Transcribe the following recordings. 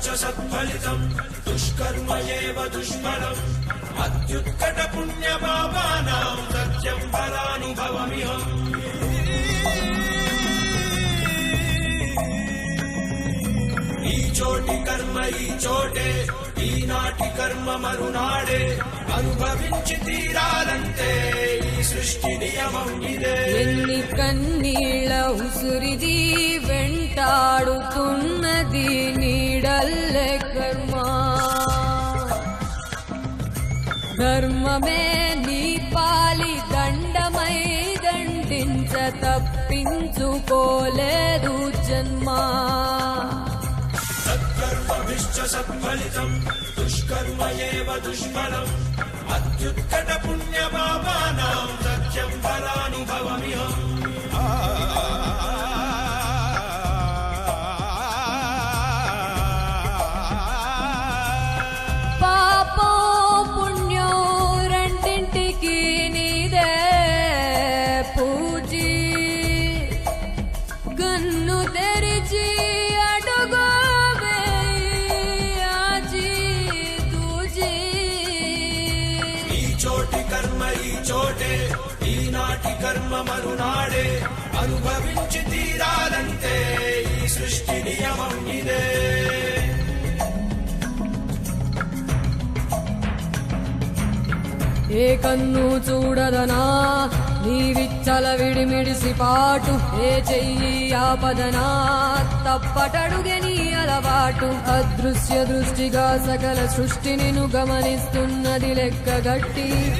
సత్కర్మభిశ్చ సత్ఫలితం దుష్కర్మ ఏవ దుష్ఫలం. అత్యుత్కట పుణ్య పాపానాం సత్యం ఫలానుభవమిహం. ఈ చోటి కర్మ ఈ చోటే ఈనాటి కర్మ మరునాడే. అనుభవించి తీరాలంటే ఈ సృష్టి నియమం ఇదే. ఎన్ని కన్నీళ్ళ ఉసురిది వెంటాడుతున్నది నీడల్లే కర్మ ధర్మమే నీ పాలి దండమై దండించ తప్పించుకోలేదు జన్మ సత్కర్మభిశ్చ సత్ఫలితం దుష్కర్మ దుష్ఫలం అత్యుత్కట పుణ్య గన్ను తెరిచి అడుగు చోటి కర్మ ఈ చోటే. ఈనాటి కర్మ మరునాడే. అనుభవించి తీరాలంటే ఈ సృష్టి నియమం ఇదే. ఏ కన్ను చూడదనా? నీవిచ్చల విడిమిడిసి పాటు ఏ చెయ్యి ఆపదనా? తప్పటడుగే నీ అలవాటు. అదృశ్య దృష్టిగా సకల సృష్టిని గమనిస్తున్నది లెక్క గట్టి.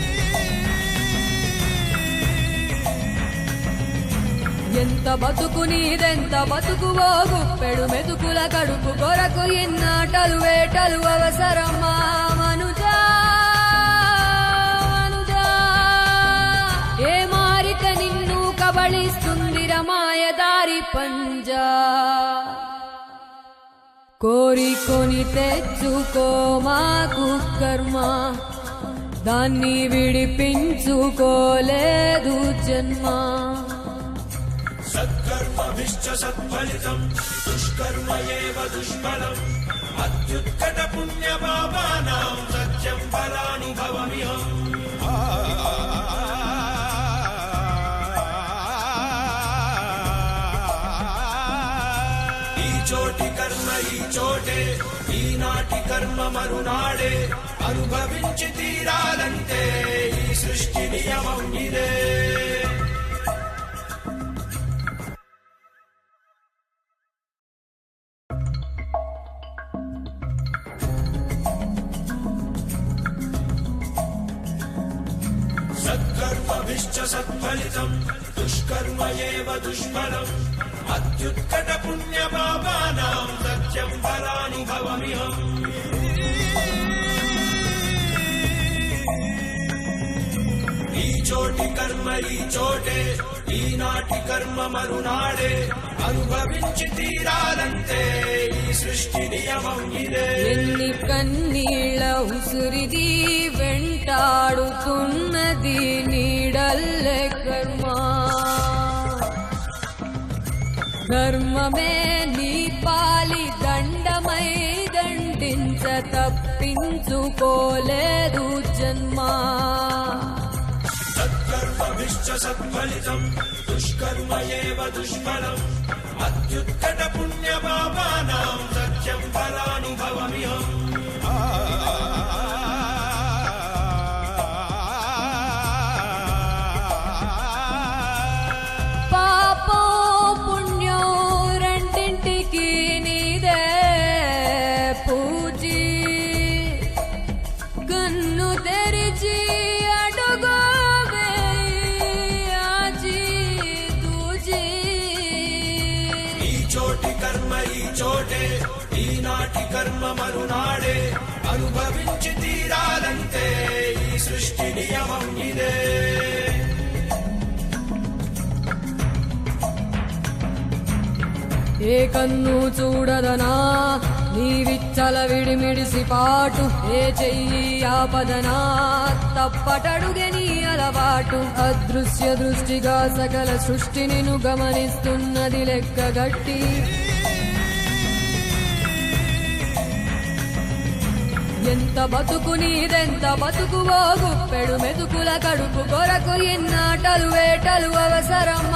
ఎంత బతుకు నీదెంత బతుకువో గుప్పెడు మెతుకుల కడుపు కొరకు ఇన్నాటలు వేటలు అవసరమా? పంజా. కోరికొని తెచ్చుకో మాకు కర్మ. దాన్ని విడిపించుకోలేదు జన్మ. సత్కర్మభిశ్చ సత్ఫలితం దుష్కర్మ ఏవ దుష్ఫలం. అత్యుత్కట చోటి కర్మ ఈ చోటే. ఈనాటి కర్మ మరునాడే. అనుభవించి తీరాలంటే ఈ సృష్టి నియమం ఇదే. సత్కర్మ విశ్చ సత్ఫలితం దుష్కర్మ ఏవ దుష్ఫలం. అత్యుత్కట పుణ్య పాపానాం సత్యం ఫలానుభవమిహం. ఈ చోటి కర్మ ఈ చోటే ఈనాటి కర్మ మరునాడే అనుభవించి తీరాలంటే ఈ సృష్టి నియమం ఇదే. ఎన్ని కన్నీళ్ళ ఉసురిది వెంటాడుతున్నది నీడల్లే కర్మా. ధర్మమే నీ పాలి దండమై దండించ తప్పించుకోలేదు జన్మా. సత్కర్మభిశ్చ సత్ఫలితం దుష్కర్మ దుష్ఫలం. అత్యుత్కట పుణ్య పాపానాం సత్యం ఫలానుభవమిహం నాడే అనుభవించి తీరాలంటే ఈ సృష్టి నియమం ఇదే. ఏ కన్ను చూడదనా? నీ విచ్చల విడిమిడిసి పాటు ఏ చెయ్యి ఆపదనా? తప్పటడుగే నీ అలవాటు అదృశ్య దృష్టిగా సకల సృష్టిని గమనిస్తున్నది లెక్కగట్టి ఎంత బతుకు నీదెంత బతుకువో గుప్పెడు మెతుకుల కడుపు కొరకు ఇన్నాటలు వేటలు అవసరం